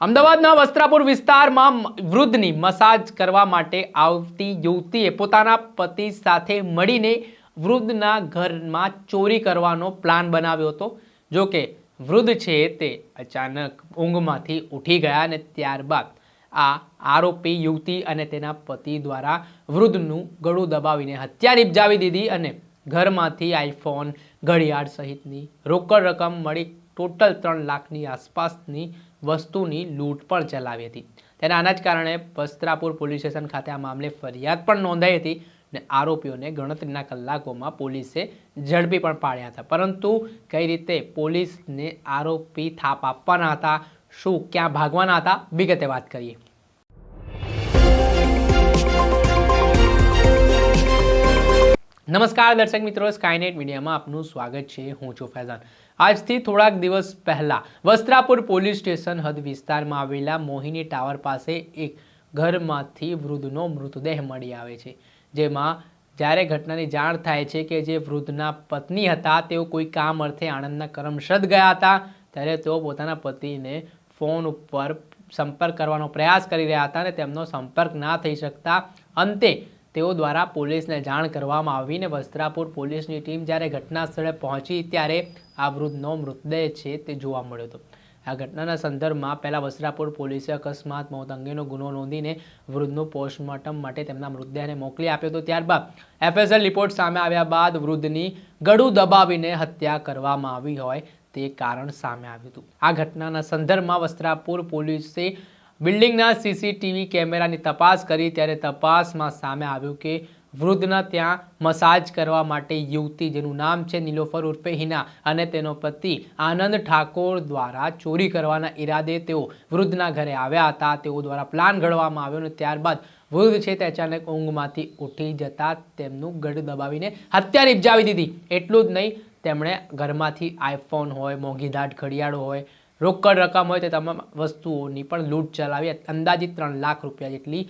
અમદાવાદના વસ્ત્રાપુર વિસ્તારમાં વૃદ્ધની મસાજ કરવા માટે આવતી યુવતીએ પોતાના પતિ સાથે મળીને વૃદ્ધના ઘરમાં ચોરી કરવાનો પ્લાન બનાવ્યો હતો. જો કે વૃદ્ધ છે તે અચાનક ઊંઘમાંથી ઉઠી ગયા અને ત્યારબાદ આ આરોપી યુવતી અને તેના પતિ દ્વારા વૃદ્ધનું ગળું દબાવીને હત્યા નિપજાવી દીધી અને ઘરમાંથી આઈફોન, ઘડિયાળ સહિતની રોકડ રકમ મળી. ટોટલ ત્રણ લાખની આસપાસની વસ્તુની લૂંટ પણ ચલાવી હતી. તેના આના જ કારણે વસ્ત્રાપુર પોલીસ સ્ટેશન ખાતે આ મામલે ફરિયાદ પણ નોંધાઈ હતી અને આરોપીઓને ગણતરીના કલાકોમાં પોલીસે ઝડપી પણ પાડ્યા હતા. પરંતુ કઈ રીતે પોલીસને આરોપી થાપ આપવાના હતા, શું ક્યાં ભાગવાના હતા, વિગતે વાત કરીએ. નમસ્કાર દર્શક મિત્રો સ્કાયનેટ મીડિયામાં આપનું સ્વાગત છે. હું છું ફૈઝાન. આજથી થોડાક દિવસ પહેલાં વસ્ત્રાપુર પોલીસ સ્ટેશન હદ વિસ્તારમાં આવેલા મોહિની ટાવર પાસે એક ઘરમાંથી વૃદ્ધનો મૃતદેહ મળી આવે છે. જેમાં જ્યારે ઘટનાની જાણ થાય છે કે જે વૃદ્ધના પત્ની હતા, તેઓ કોઈ કામ અર્થે આણંદના કરમશદ ગયા હતા, ત્યારે તેઓ પોતાના પતિને ફોન ઉપર સંપર્ક કરવાનો પ્રયાસ કરી રહ્યા હતા અને તેમનો સંપર્ક ના થઈ શકતા અંતે તેઓ દ્વારા પોલીસને જાણ કરવામાં આવીને વસ્ત્રાપુર પોલીસની ટીમ જ્યારે ઘટના સ્થળે પહોંચી ત્યારે આ વૃદ્ધનો મૃતદેહ છે તે જોવા મળ્યો હતો. આ ઘટનાના સંદર્ભમાં પહેલા વસ્ત્રાપુર પોલીસે અકસ્માત, મોત અંગેનો ગુનો નોંધીને વૃદ્ધનું પોસ્ટમોર્ટમ માટે તેમના મૃતદેહને મોકલી આપ્યો હતો. ત્યારબાદ એફએસએલ રિપોર્ટ સામે આવ્યા બાદ વૃદ્ધની ગળું દબાવીને હત્યા કરવામાં આવી હોય તે કારણ સામે આવ્યું હતું. આ ઘટનાના સંદર્ભમાં વસ્ત્રાપુર પોલીસે બિલ્ડિંગના સીસીટીવી કેમેરાની તપાસ કરી ત્યારે તપાસમાં સામે આવ્યું કે વૃદ્ધના ત્યાં મસાજ કરવા માટે યુવતી જેનું નામ છે નીલોફર ઉર્ફે હિના અને તેનો પતિ આનંદ ઠાકોર દ્વારા ચોરી કરવાના ઈરાદે તેઓ વૃદ્ધના ઘરે આવ્યા હતા. તેઓ દ્વારા પ્લાન ઘડવામાં આવ્યો અને ત્યારબાદ વૃદ્ધ છે તે અચાનક ઊંઘમાંથી ઉઠી જતા તેમનું ગઢ દબાવીને હત્યા નિપજાવી દીધી. એટલું જ નહીં, તેમણે ઘરમાંથી આઈફોન હોય મોંઘીદાટ ઘડિયાળો હોય રોકડ રકમ હોય તે તમામ વસ્તુઓની પણ લૂંટ ચલાવી અંદાજિત ત્રણ લાખ રૂપિયા જેટલી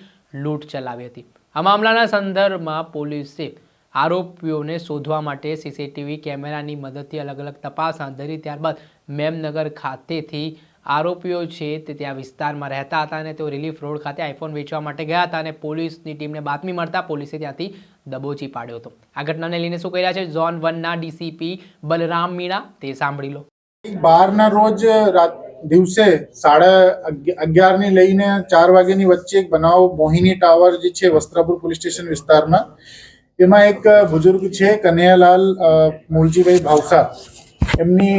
લૂંટ ચલાવી હતી. આ મામલાના સંદર્ભમાં પોલીસે આરોપીઓને શોધવા માટે સીસીટીવી કેમેરાની મદદથી અલગ અલગ તપાસ હાથ ધરી. ત્યારબાદ મેમનગર ખાતેથી આરોપીઓ છે તે ત્યાં વિસ્તારમાં રહેતા હતા અને તેઓ રિલીફ રોડ ખાતે આઈફોન વેચવા માટે ગયા હતા અને પોલીસની ટીમને બાતમી મળતા પોલીસે ત્યાંથી દબોચી પાડ્યો હતો. આ ઘટનાને લઈને શું કહી રહ્યા છે? ઝોન વનના ડીસીપી બલરામ મીણા, તે સાંભળી લો. બારના રોજ રાત, દિવસે સાડા અગિ- અગિયારની લઈને ચાર વાગ્યાની વચ્ચે એક બનાવ મોહિની ટાવર જે છે વસ્ત્રાપુર પોલીસ સ્ટેશન વિસ્તારમાં, એમાં એક બુઝુર્ગ છે, કનૈયાલાલ મૂળજીભાઈ ભાવસા. એમની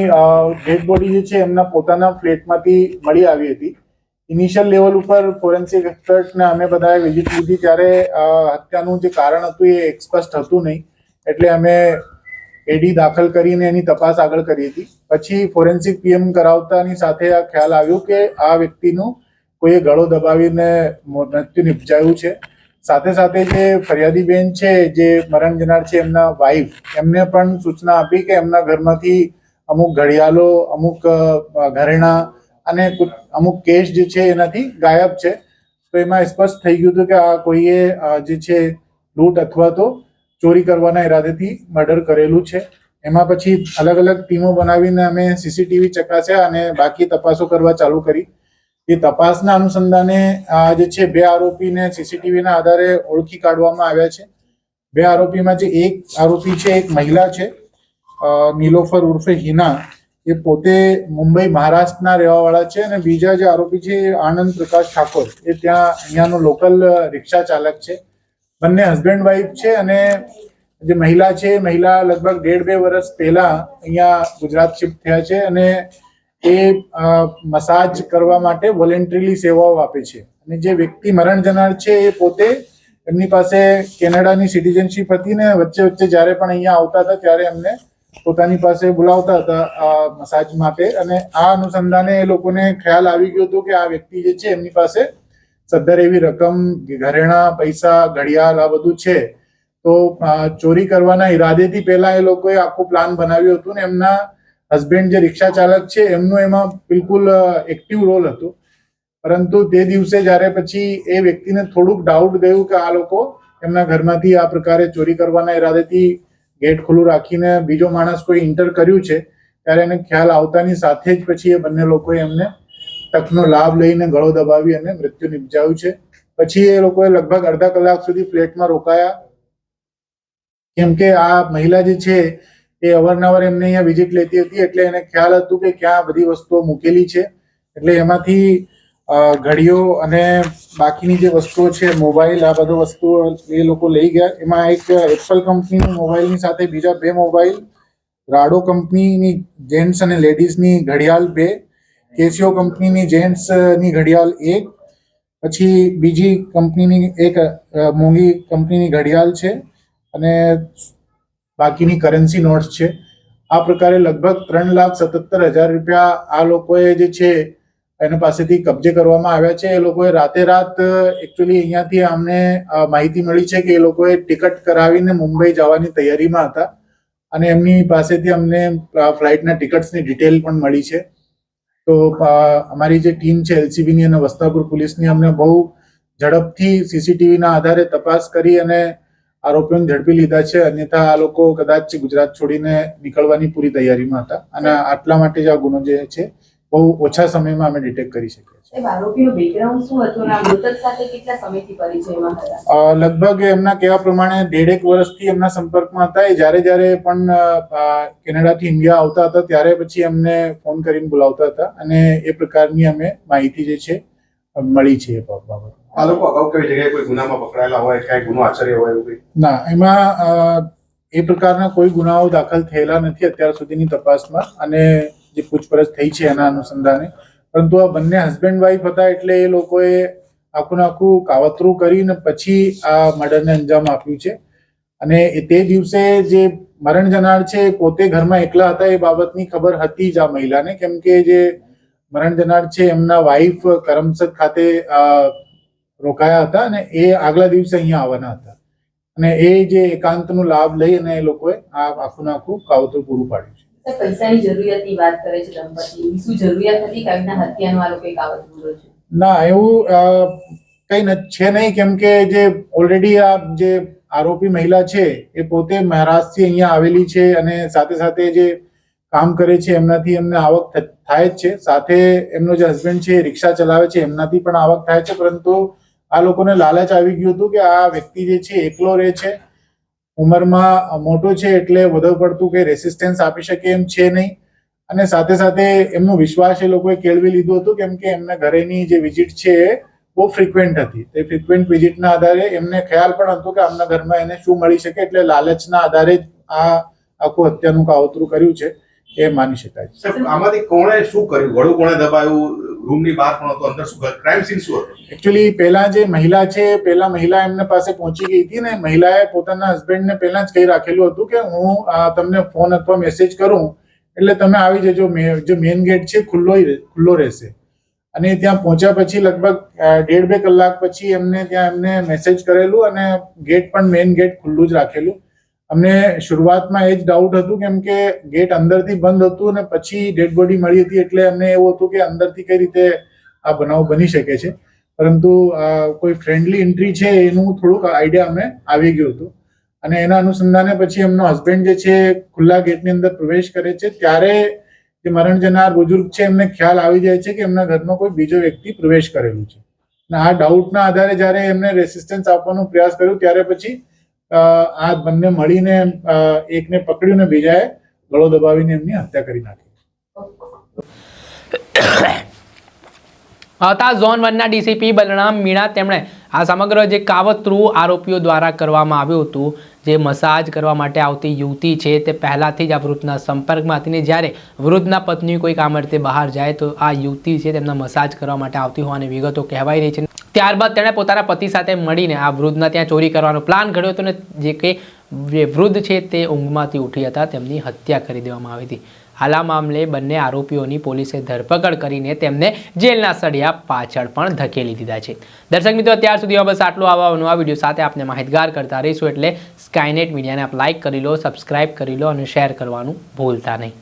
ડેડ બોડી જે છે એમના પોતાના ફ્લેટમાંથી મળી આવી હતી. ઇનિશિયલ લેવલ ઉપર ફોરેન્સિક એક્સપર્ટને અમે બધાએ વિઝિટ લીધી ત્યારે હત્યાનું જે કારણ હતું એ એક્સપ્રસ્ટ હતું નહીં, એટલે અમે એડી દાખલ કરીને એની તપાસ આગળ કરી હતી. પછી ફોરેન્સિક પીએમ કરાવતાની સાથે આ ખ્યાલ આવ્યો કે આ વ્યક્તિનું કોઈએ ગળો દબાવીને મૃત્યુ નિપજાયું છે. સાથે સાથે જે ફરિયાદી બેન છે, જે મરણ જનાર છે એમના વાઈફ એમને પણ સૂચના આપી કે એમના ઘરમાંથી અમુક ઘડિયાળો, અમુક ઘરેણા અને અમુક કેશ જે છે એનાથી ગાયબ છે. તો એમાં સ્પષ્ટ થઈ ગયું હતું કે આ કોઈએ જે છે, લૂંટ અથવા તો ચોરી કરવાના ઈરાદેથી મર્ડર કરેલું છે. એમાં પછી અલગ અલગ ટીમો બનાવીને અમે સીસીટીવી ચકાસ્યા અને બાકી તપાસો કરવા ચાલુ કરી. એ તપાસના અનુસંધાને આ જે છે, બે આરોપીને સીસીટીવીના આધારે ઓળખી કાઢવામાં આવ્યા છે. બે આરોપીમાં જે એક આરોપી છે, એક મહિલા છે નીલોફર ઉર્ફે હિના. એ પોતે મુંબઈ મહારાષ્ટ્રના રહેવાવાળા છે અને બીજા જે આરોપી છે આનંદ પ્રકાશ ઠાકોર. એ ત્યાં અહીંયાનો લોકલ રિક્ષા ચાલક છે. બંને હસબન્ડ વાઈફ છે અને જે મહિલા છે, મહિલા લગભગ ડેઢ બે વર્ષ પહેલા અહીંયા ગુજરાત શિફ્ટ થયા છે અને એ મસાજ કરવા માટે વોલેન્ટરીલી સેવાઓ આપે છે. અને જે વ્યક્તિ મરણ જનાર છે એ પોતે એમની પાસે કેનેડાની સિટીઝનશીપ હતી ને વચ્ચે વચ્ચે જ્યારે પણ અહીંયા આવતા હતા ત્યારે એમને પોતાની પાસે બોલાવતા હતા મસાજ માટે. અને આ અનુસંધાને એ લોકોને ખ્યાલ આવી ગયો હતો કે આ વ્યક્તિ જે છે એમની પાસે સદ્ધર એવી રકમ, ઘરેણા, પૈસા, ઘડિયાળ, આ બધું છે. તો ચોરી કરવાના ઈરાદેથી પહેલા એ લોકોએ આખું પ્લાન બનાવ્યું હતું ને એમના હસબન્ડ જે રિક્ષા ચાલક છે, એમનો એમાં બિલકુલ એક્ટિવ રોલ હતો. પરંતુ તે દિવસે જ્યારે પછી એ વ્યક્તિને થોડુંક ડાઉટ ગયું કે આ લોકો એમના ઘરમાંથી આ પ્રકારે ચોરી કરવાના ઈરાદેથી ગેટ ખુલ્લું રાખીને બીજો માણસ કોઈ ઇન્ટર કર્યું છે, ત્યારે એને ખ્યાલ આવતાની સાથે જ પછી એ બંને લોકોએ એમને તકનો લાભ લઈને ગળો દબાવી અને મૃત્યુ નિપજાવ્યું છે. પછી એ લોકોએ લગભગ અડધા કલાક સુધી ફ્લેટમાં રોકાયા. કેમ કે આ મહિલા જે છે, એ અવારનવાર એમને અહીંયા વિઝિટ લેતી હતી, એટલે એને ખ્યાલ હતું કે ક્યાં બધી વસ્તુઓ મૂકેલી છે. એટલે એમાંથી ઘડીઓ અને બાકીની જે વસ્તુઓ છે, મોબાઈલ, આ બધો વસ્તુઓ એ લોકો લઈ ગયા. એમાં એક એપલ કંપનીની મોબાઈલની સાથે બીજા બે મોબાઈલ રાડો કંપનીની જેન્ટ્સ અને લેડીઝની ઘડિયાળ બે કેસિયો કંપનીની જેન્ટ્સની ઘડિયાળ એક, પછી બીજી કંપનીની એક મોંઘી કંપનીની ઘડિયાળ છે અને બાકીની કરન્સી નોટ્સ છે. આ પ્રકારે લગભગ ત્રણ લાખ સત્તર હજાર રૂપિયા આ લોકોએ જે છે એના પાસેથી કબજે કરવામાં આવ્યા છે. એ લોકોએ રાતે રાત એકચ્યુઅલી અહીંયાથી અમને માહિતી મળી છે કે એ લોકોએ ટિકિટ કરાવીને મુંબઈ જવાની તૈયારીમાં હતા અને એમની પાસેથી અમને ફ્લાઇટના ટિકિટ્સની ડિટેલ પણ મળી છે. તો અમારી જે ટીમ છે એલસીબીની અને વસ્તાપુર પોલીસની અમને બહુ ઝડપથી સીસીટીવીના આધારે તપાસ કરી અને આરોપીઓને ઝડપી લીધા છે. અન્યથા આ લોકો કદાચ ગુજરાત છોડીને નીકળવાની પૂરી તૈયારીમાં હતા. અને આટલા માટે જ આ ગુનો જે છે બહુ ઓછા સમયમાં અમે ડિટેક્ટ કરી શકીએ છીએ. સાહેબ આરોપીનું બેકગ્રાઉન્ડ શું હતું અને આ મૃતક સાથે કેટલા સમયથી પરિચયમાં હતા? અ, લગભગ એમના કહેવા પ્રમાણે દેઢેક વર્ષથી એમના સંપર્કમાં હતા. એ જ્યારે જ્યારે પણ કેનેડાથી ઇન્ડિયા આવતા હતા ત્યારે પછી એમને ફોન કરીને બોલાવતા હતા અને એ પ્રકારની અમે માહિતી જે છે મળી છે એ બાબત આ લોકો અગાઉ કઈ જગ્યાએ કોઈ ગુનામાં પકડાયેલા હોય ક્યાંય ગુનો આચર્ય હોય એવું ના એમાં એ પ્રકારના કોઈ ગુનાઓ દાખલ થયેલા નથી અત્યાર સુધીની તપાસમાં અને જે પૂછપરછ થઈ છે એના અનુસંધાને. પરંતુ આ બંને હસબન્ડ વાઈફ હતા એટલે એ લોકોએ આખું આખું કાવતરું કરીને પછી આ મર્ડરને અંજામ આપ્યું છે. અને તે દિવસે જે મરણ જનાર છે પોતે ઘરમાં એકલા હતા, એ બાબતની ખબર હતી જ આ મહિલાને, કેમ કે જે મરણ જનાર છે, એમના વાઈફ કરમસદ ખાતે રોકાયા હતા અને એ આગલા દિવસે અહીંયા આવવાના હતા. અને એ જે એકાંતનો લાભ લઈ અને એ લોકોએ આ આખું આખું કાવતરું પૂરું પાડ્યું છે. ના, એવું કઈ છે નહીં. કેમ કે જે ઓલરેડી આ જે આરોપી મહિલા છે, એ પોતે મહારાષ્ટ્રથી અહીંયા આવેલી છે અને સાથે સાથે જે કામ કરે છે, એમનાથી એમને આવક થાય જ છે. સાથે એમનો જે હસબન્ડ છે રિક્ષા ચલાવે છે, એમનાથી પણ આવક થાય છે. પરંતુ આ લોકોને લાલચ આવી ગયું હતું કે આ વ્યક્તિ જે છે, એકલો રહે છે. ઉંમરમાં મોટો છે એટલે વધુ પડતું કે રેસિસ્ટન્સ આપી શકે એમ છે નહીં. અને સાથે સાથે એમનો વિશ્વાસ એ લોકોએ કેળવી લીધું હતું કેમ કે એમના ઘરેની જે વિઝિટ છે એ બહુ ફ્રિકવન્ટ હતી. તે ફ્રિકવન્ટ વિઝિટના આધારે એમને ખ્યાલ પણ હતો કે આમના ઘરમાં એને શું મળી શકે એટલે લાલચના આધારે જ આ આખું હત્યાનું કાવતરું કર્યું છે. એ માની શકાય આમાંથી કોણે શું કર્યું? વડું કોણે દબાયું? રૂમની બહાર પણ હતો અંદર શું ક્રાઇમ સીન શું હતું? એકચ્યુઅલી પહેલા જે મહિલા છે પહેલા મહિલા એમને પાસે પહોંચી ગઈ હતી ને મહિલાએ પોતાના હસબન્ડને પહેલા જ કહી રાખેલું હતું કે હું તમને ફોન અથવા મેસેજ કરું એટલે તમે આવી જજો. જે મેઇન ગેટ છે ખુલ્લો ખુલ્લો રહેશે. અને ત્યાં પહોંચ્યા પછી લગભગ ડેઢ બે કલાક પછી એમને ત્યાં એમને મેસેજ કરેલું અને ગેટ પણ મેઇન ગેટ ખુલ્લું જ રાખેલું. અમને શરૂઆતમાં એ જ ડાઉટ હતું કેમ કે ગેટ અંદરથી બંધ હતું અને પછી ડેડ બોડી મળી હતી એટલે અમને એવું હતું કે અંદરથી કઈ રીતે આ બનાવ બની શકે છે. પરંતુ કોઈ ફ્રેન્ડલી એન્ટ્રી છે એનું થોડુંક આઈડિયા અમને આવી ગયું હતું. અને એના અનુસંધાને પછી એમનો હસબન્ડ જે છે, ખુલ્લા ગેટની અંદર પ્રવેશ કરે છે. ત્યારે જે મરણ જનાર બુજુર્ગ છે, એમને ખ્યાલ આવી જાય છે કે એમના ઘરમાં કોઈ બીજો વ્યક્તિ પ્રવેશ કરેલું છે. અને આ ડાઉટના આધારે જ્યારે એમને રેસિસ્ટન્સ આપવાનો પ્રયાસ કર્યો, ત્યારે પછી આ બંને મળીને એકને પકડ્યું ને બીજાએ ગળો દબાવીને એમની હત્યા કરી નાખી. હતા ઝોન વનના ડીસીપી બલરામ મીણા તેમણે આ સમગ્ર જે કાવતરું આરોપીઓ દ્વારા કરવામાં આવ્યું હતું, જે મસાજ કરવા માટે આવતી યુવતી છે, તે પહેલાંથી જ આ વૃદ્ધના સંપર્કમાં હતી ને જ્યારે વૃદ્ધના પત્ની કોઈ કામ અર્થે બહાર જાય તો આ યુવતી છે, તેમના મસાજ કરવા માટે આવતી હોવાની વિગતો કહેવાઈ રહી છે. ત્યારબાદ તેણે પોતાના પતિ સાથે મળીને આ વૃદ્ધના ત્યાં ચોરી કરવાનો પ્લાન ઘડ્યો હતો ને જે કે જે વૃદ્ધ છે તે ઊંઘમાંથી ઉઠી હતા, તેમની હત્યા કરી દેવામાં આવી હતી. હાલ આ મામલે બંને આરોપીઓની પોલીસે ધરપકડ કરીને તેમને જેલના સળિયા પાછળ પણ ધકેલી દીધા છે. દર્શક મિત્રો, અત્યાર સુધી બસ આટલું આવવાનું. આ વીડિયો સાથે આપને માહિતગાર કરતા રહીશું એટલે સ્કાયનેટ મીડિયાને આપ લાઇક કરી લો સબસ્ક્રાઇબ કરી લો અને શેર કરવાનું ભૂલતા નહીં.